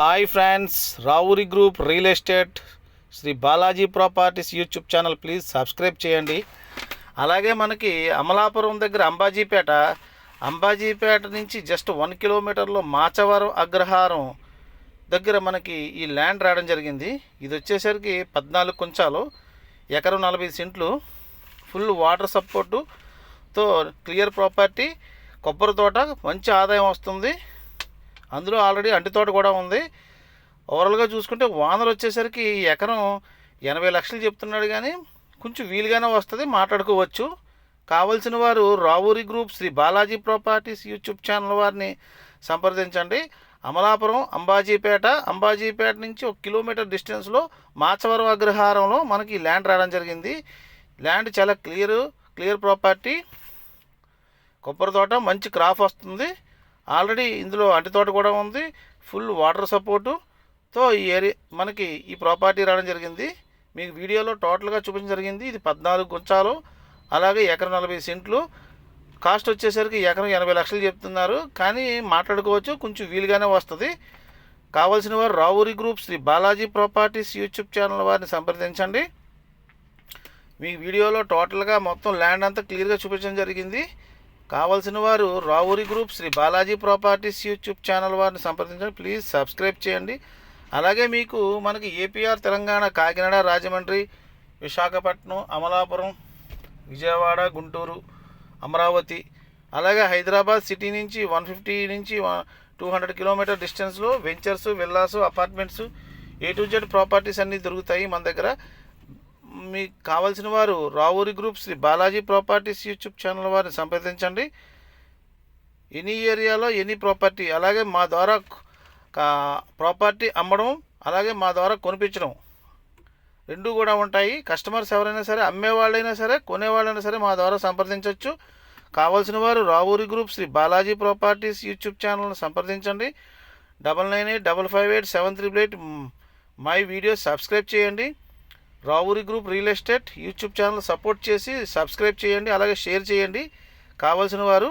Hi friends Raavuri group real estate Sri Balaji properties YouTube channel please subscribe చేయండి. అలాగే మనకి అమలాపురం దగ్గర అంబాజీపేట అంబాజీపేట నుంచి జస్ట్ వన్ కిలోమీటర్లో మాచవరం అగ్రహారం దగ్గర మనకి ఈ ల్యాండ్ రావడం జరిగింది. ఇది వచ్చేసరికి పద్నాలుగు కొంచాలు ఎకరం నలభై సెంట్లు ఫుల్ వాటర్ సపోర్టుతో క్లియర్ ప్రాపర్టీ కొబ్బరి తోట మంచి ఆదాయం వస్తుంది. అందులో ఆల్రెడీ అంటి తోట కూడా ఉంది. ఓవరాల్గా చూసుకుంటే వానలు వచ్చేసరికి ఈ ఎకరం ఎనభై లక్షలు చెప్తున్నాడు కానీ కొంచెం వీలుగానే వస్తుంది మాట్లాడుకోవచ్చు. కావలసిన వారు Ravuri group Shri Balaji properties YouTube channel వారిని సంప్రదించండి. అమలాపురం అంబాజీపేట అంబాజీపేట నుంచి ఒక కిలోమీటర్ డిస్టెన్స్లో మాచవరం అగ్రహారంలో మనకి ల్యాండ్ రావడం జరిగింది. ల్యాండ్ చాలా క్లియర్ క్లియర్ ప్రాపర్టీ. కొబ్బరి తోట మంచి క్రాప్ వస్తుంది. ఆల్రెడీ ఇందులో అంటి తోట కూడా ఉంది. ఫుల్ వాటర్ సపోర్టుతో ఈ ఏరియా మనకి ఈ ప్రాపర్టీ రావడం జరిగింది. మీకు వీడియోలో టోటల్గా చూపించడం జరిగింది. ఇది పద్నాలుగు గుంచాలు అలాగే ఎకరం నలభై సెంట్లు. కాస్ట్ వచ్చేసరికి ఎకరం ఎనభై లక్షలు చెప్తున్నారు. కానీ మాట్లాడుకోవచ్చు కొంచెం వీలుగానే వస్తుంది. కావాల్సిన వారు Ravuri group Shri Balaji properties YouTube channel వారిని సంప్రదించండి. మీ వీడియోలో టోటల్గా మొత్తం ల్యాండ్ అంతా క్లియర్గా చూపించడం జరిగింది. కావలసిన వారు Ravuri group Shri Balaji properties YouTube channel వారిని సంప్రదించండి. ప్లీజ్ సబ్స్క్రైబ్ చేయండి. అలాగే మీకు మనకి A P R Telangana Kakinada Rajahmundry Visakhapatnam Amalapuram Vijayawada Guntur Amaravati అలాగే హైదరాబాద్ సిటీ నుంచి వన్ ఫిఫ్టీ నుంచి టూ హండ్రెడ్ కిలోమీటర్ డిస్టెన్స్లో ventures villas apartments A to Z properties అన్నీ దొరుకుతాయి మన దగ్గర. మీకు కావాల్సిన వారు Ravuri group Shri Balaji properties YouTube channel వారిని సంప్రదించండి. ఎనీ ఏరియాలో ఎనీ ప్రాపర్టీ అలాగే మా ద్వారా ప్రాపర్టీ అమ్మడం అలాగే మా ద్వారా కొనిపించడం. రెండు కూడా ఉంటాయి. కస్టమర్స్ ఎవరైనా సరే అమ్మేవాళ్ళైనా సరే కొనేవాళ్ళైనా సరే మా ద్వారా సంప్రదించవచ్చు కావాల్సిన వారు Ravuri group Shri Balaji properties YouTube ఛానల్ని సంప్రదించండి. Double nine eight double five eight seven triple eight my videos subscribe చేయండి. Ravuri group real estate YouTube channel support చేసి సబ్స్క్రైబ్ చేయండి అలాగే షేర్ చేయండి. కావాల్సిన వారు